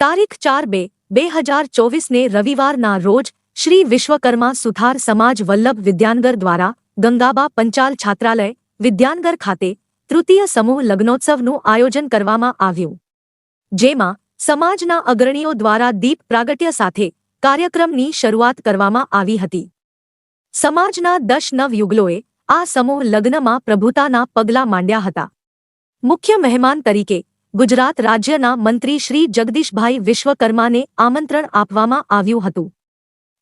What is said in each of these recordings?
તારીખ ચાર બે બે હજાર ચોવીસને રવિવારના રોજ શ્રી વિશ્વકર્મા સુથાર સમાજ વલ્લભ વિદ્યાનગર દ્વારા ગંગાબા પંચાલ છાત્રાલય, વિદ્યાનગર ખાતે તૃતીય સમૂહ લગ્નોત્સવનું આયોજન કરવામાં આવ્યું. જેમાં સમાજના અગ્રણીઓ દ્વારા દીપ પ્રાગટ્ય સાથે કાર્યક્રમની શરૂઆત કરવામાં આવી હતી. સમાજના દશ નવ યુગલોએ આ સમૂહ લગ્નમાં પ્રભુતાના પગલાં માંડ્યા હતા. મુખ્ય મહેમાન તરીકે ગુજરાત રાજ્યના મંત્રી શ્રી જગદીશભાઈ વિશ્વકર્માને આમંત્રણ આપવામાં આવ્યું હતું.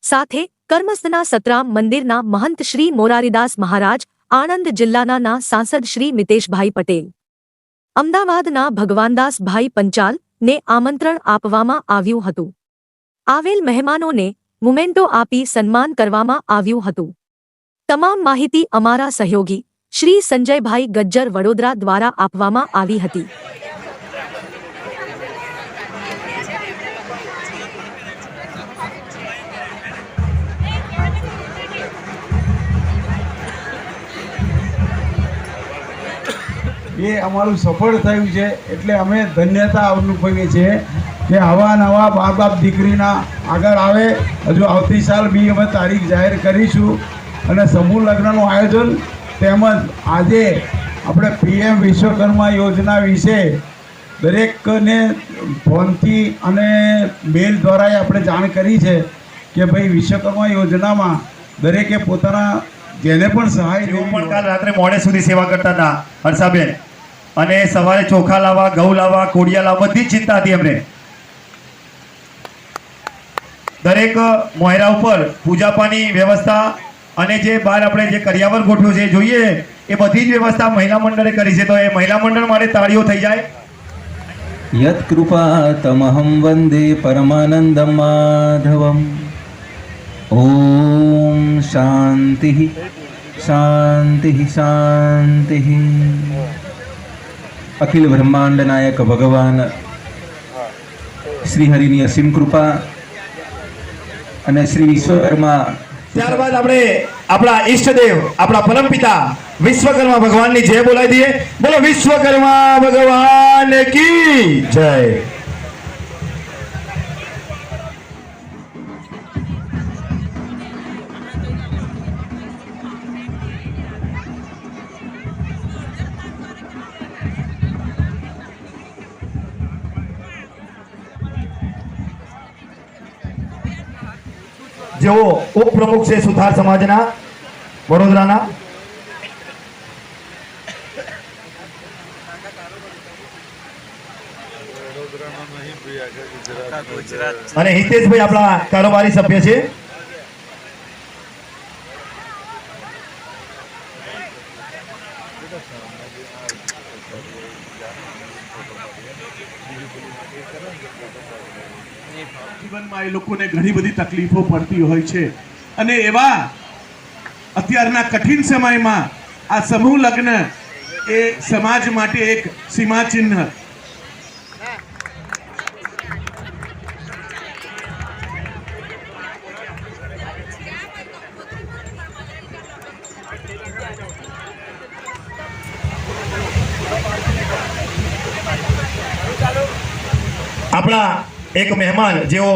સાથે કર્મસ્થના સતરામ મંદિરના મહંત શ્રી મોરારીદાસ મહારાજ, આણંદ જિલ્લાના સાંસદ શ્રી મિતેશભાઈ પટેલ. અમદાવાદના ભગવાનદાસભાઈ પંચાલ ને આમંત્રણ આપવામાં આવ્યું હતું. આવેલ મહેમાનોને મુમેન્ટો આપી સન્માન કરવામાં આવ્યું હતું. તમામ માહિતી અમારા સહયોગી શ્રી સંજયભાઈ ગજ્જર વડોદરા દ્વારા આપવામાં આવી હતી. એ અમારું સફળ થયું છે એટલે અમે ધન્યતા અનુભવીએ છીએ કે આવા નવા મા બાપ દીકરીના આગળ આવે. હજુ આવતી સાલ બી અમે તારીખ જાહેર કરીશું અને સમૂહ લગ્નનું આયોજન તેમજ આજે આપણે પીએમ વિશ્વકર્મા યોજના વિશે દરેકને ફોનથી અને મેલ દ્વારા આપણે જાણ કરી છે કે ભાઈ વિશ્વકર્મા યોજનામાં દરેકે પોતાના જેને પણ સહાય લેવી પણ કાલ રાત્રે મોડે સુધી સેવા કરતા હતા હર્ષાબેન. અને સવારે ચોખા લાવવા ઘઉં લાવવા કોડિયા લાવવા બધી જ ચિંતા હતી એમને. દરેક મોયરા ઉપર પૂજાપાની વ્યવસ્થા અને જે બહાર આપણે જે કરિયાવર ગોઠવ્યું છે જોઈએ. એ બધી જ વ્યવસ્થા મહિલા મંડળે કરી છે. તો એ મહિલા મંડળ માટે તાળીઓ થઈ જાય. યત્કૃપા તમહમ વંદે પરમાનંદ માધવમ. ઓમ શાંતિ શાંતિ શાંતિ. અખિલ બ્રહ્માંડ નાયક ભગવાન. શ્રીહરિની અસીમ કૃપા. અને શ્રી વિશ્વકર્મા ત્યારબાદ આપણે આપણા ઈષ્ટદેવ, આપણા પરમપિતા વિશ્વકર્મા ભગવાનની જય બોલાવી દઈએ. બોલો વિશ્વકર્મા ભગવાન કી જય. જેઓ ઉપપ્રમુખ છે સુથાર સમાજના. વડોદરાના. અને હિતેશભાઈ આપણા કારોબારી સભ્ય છે. જીવનમાં એ લોકોને ઘણી બધી તકલીફો પડતી હોય છે. અને એવા અત્યારના કઠિન સમયમાં આ સમૂહ લગ્ન એ સમાજ માટે એક સીમાચિહ્ન આપણા એક મહેમાન જેઓ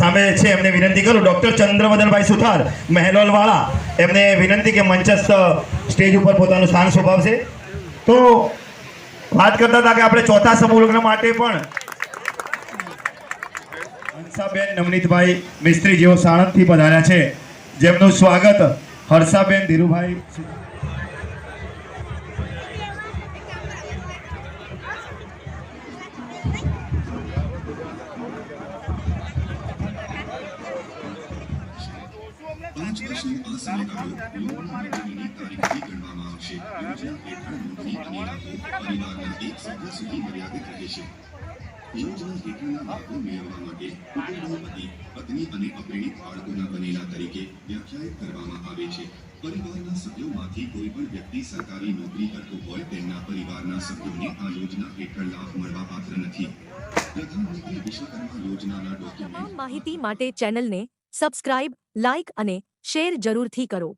સામે છે, એમને વિનંતી કરું. ડૉક્ટર ચંદ્રવદનભાઈ સુથાર મહેલોલ વાળા એમને વિનંતી કે મંચસ્થ સ્ટેજ ઉપર પોતાનું સ્થાન શોભાવશે. તો વાત કરતા હતા કે આપણે ચોથા સમૂહ માટે પણ હંસાબેન નવનીતભાઈ મિસ્ત્રી જેઓ સાણંદથી પધાર્યા છે. જેમનું સ્વાગત હર્ષાબેન ધીરુભાઈ યોજના હેઠળના લાભો મેળવવા માટે કુટુંબનો પતિ પત્ની અને અપરિણિત બાળકોના બનેલા તરીકે વ્યાખ્યાયિત કરવામાં આવે છે. પરિવારના સભ્યોમાંથી કોઈ પણ વ્યક્તિ સરકારી નોકરી કરતો હોય તેમના પરિવારના સભ્યોને આ યોજના હેઠળ લાભ મળવા પાત્ર નથી. પ્રધાનમંત્રી વિશ્વકર્મા યોજનાના ડોક્યુમેન્ટ માહિતી માટે ચેનલને સબસ્ક્રાઇબ લાઇક અને શેર જરૂરથી કરો.